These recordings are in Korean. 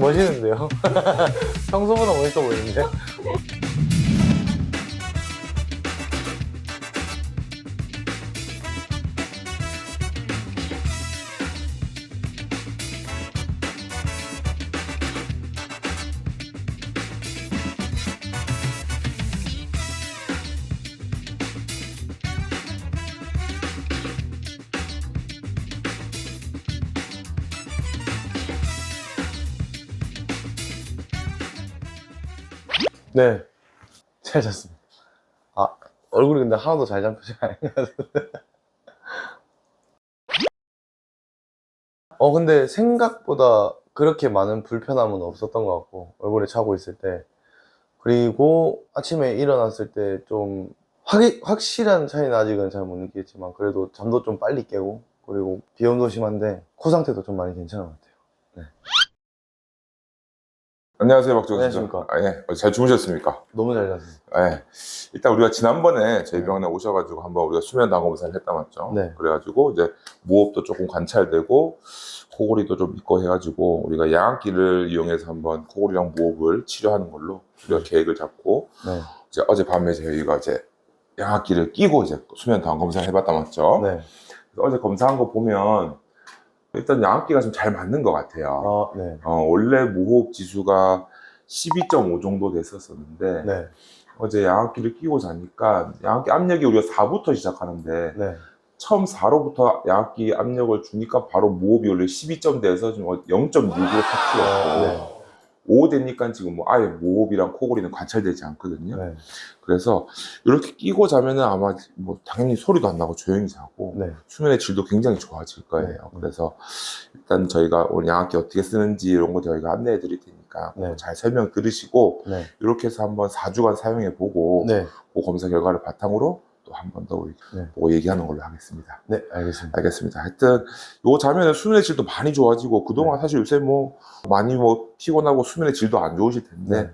멋있는데요? 평소보다 멋있어 보이는데? 네. 잘 잤습니다. 아, 얼굴이 근데 하나도 잘것 같은데. 어, 근데 생각보다 그렇게 많은 불편함은 없었던 것 같고, 얼굴에 차고 있을 때. 그리고 아침에 일어났을 때 좀, 확, 확실한 차이는 아직은 잘 못 느끼겠지만, 그래도 잠도 좀 빨리 깨고, 그리고 비염도 심한데, 코 상태도 좀 많이 괜찮은 것 같아요. 안녕하세요, 박정희 씨. 안녕하십니까. 아, 예. 어, 잘 주무셨습니까? 너무 잘 잤습니다. 예. 일단 우리가 지난번에 저희 병원에 오셔가지고 한번 우리가 수면 당검사를 했다 맞죠? 네. 그래가지고 이제 무호흡도 조금 관찰되고 코골이도 좀 있고 해가지고 우리가 양압기를 이용해서 한번 코골이랑 무호흡을 치료하는 걸로 우리가 계획을 잡고 네. 이제 어젯밤에 저희가 이제 양압기를 끼고 이제 수면 당검사를 해봤다 맞죠? 네. 그래서 어제 검사한 거 보면 일단 양압기가 좀 잘 맞는 것 같아요. 아, 네. 어, 원래 무호흡 지수가 12.5 정도 됐었었는데 네. 어제 양압기를 끼고 자니까 양압기 압력이 우리가 4부터 시작하는데 네. 처음 4로부터 양압기 압력을 주니까 바로 무호흡이 원래 12점대에서 지금 0.6으로 탁 튀었고 네. 5 되니까 지금 뭐 아예 무호흡이랑 코골이는 관찰되지 않거든요. 네. 그래서 이렇게 끼고 자면은 아마 뭐 당연히 소리도 안 나고 조용히 자고 네. 수면의 질도 굉장히 좋아질 거예요. 네. 그래서 일단 저희가 오늘 양압기 어떻게 쓰는지 이런 거 저희가 안내해 드릴 테니까 네. 잘 설명 들으시고 네. 이렇게 해서 한번 4주간 사용해 보고 네. 그 검사 결과를 바탕으로 또 한 번더 우리 네. 보고 얘기하는 걸로 하겠습니다. 네, 알겠습니다. 알겠습니다. 하여튼 요 자면은 수면의 질도 많이 좋아지고 그동안 네. 사실 요새 뭐 많이 뭐 피곤하고 수면의 질도 안 좋으실 텐데 네.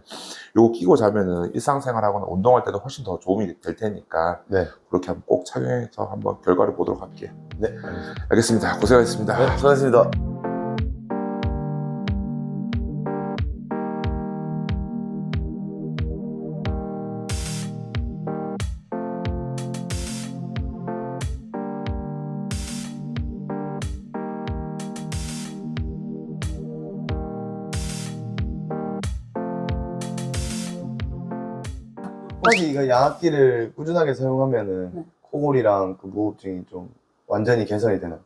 요거 끼고 자면은 일상생활하거나 운동할 때도 훨씬 더 도움이 될 테니까 네. 그렇게 한번 꼭 착용해서 한번 결과를 보도록 할게요. 네, 알겠습니다. 알겠습니다. 고생하셨습니다. 네, 수고하셨습니다. 혹시 이거 양압기를 꾸준하게 사용하면은 네. 코골이랑 그 무호흡증이 좀 완전히 개선이 되나요?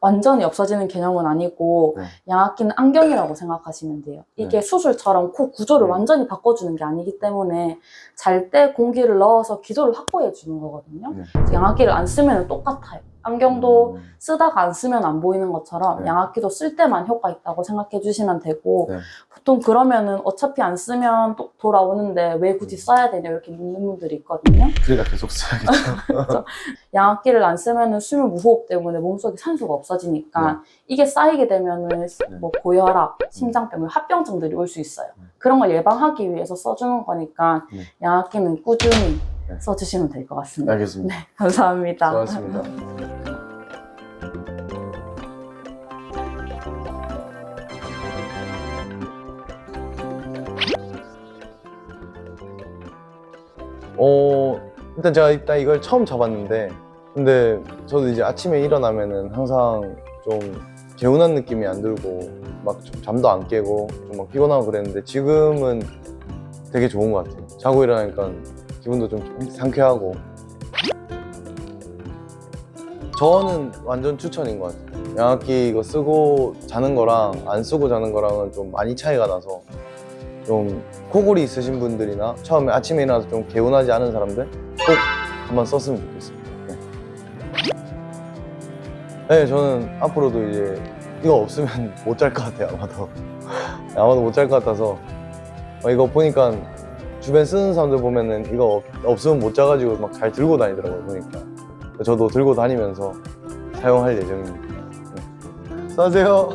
완전히 없어지는 개념은 아니고 네. 양압기는 안경이라고 생각하시면 돼요. 이게 네. 수술처럼 코 구조를 네. 완전히 바꿔주는 게 아니기 때문에 잘 때 공기를 넣어서 기도를 확보해 주는 거거든요. 네. 양압기를 안 쓰면 똑같아요. 안경도 음, 쓰다가 안 쓰면 안 보이는 것처럼 네. 양압기도 쓸 때만 효과 있다고 생각해 주시면 되고 네. 보통 그러면은 어차피 안 쓰면 또 돌아오는데 왜 굳이 써야 되냐 이렇게 묻는 분들이 있거든요. 그러니까 계속 써야겠죠. 양압기를 안 쓰면은 수면 무호흡 때문에 몸속에 산소가 없어지니까 이게 쌓이게 되면은 뭐 고혈압, 심장병, 합병증들이 올 수 있어요. 네. 그런 걸 예방하기 위해서 써주는 거니까 네. 양압기는 꾸준히 네. 써주시면 될 것 같습니다. 알겠습니다. 네, 감사합니다. 수고하셨습니다. 어, 일단 제가 일단 이걸 처음 잡았는데, 근데 저도 이제 아침에 일어나면은 항상 좀 개운한 느낌이 안 들고, 막좀 잠도 안 깨고, 좀 막 피곤하고 그랬는데, 지금은 되게 좋은 것 같아요. 자고 일어나니까 기분도 좀 상쾌하고. 저는 완전 추천인 것 같아요. 양압기 이거 쓰고 자는 거랑 안 쓰고 자는 거랑은 좀 많이 차이가 나서 좀 코골이 있으신 분들이나 처음에 아침에 일어나서 좀 개운하지 않은 사람들 꼭 한번 썼으면 좋겠습니다. 네. 네, 저는 앞으로도 이제 이거 없으면 못 잘 것 같아요, 아마도. 아마도 못 잘 것 같아서 어, 이거 보니까 주변 쓰는 사람들 보면은 이거 없- 없으면 못 자가지고 막 잘 들고 다니더라고요, 보니까. 저도 들고 다니면서 사용할 예정입니다. 네. 써세요.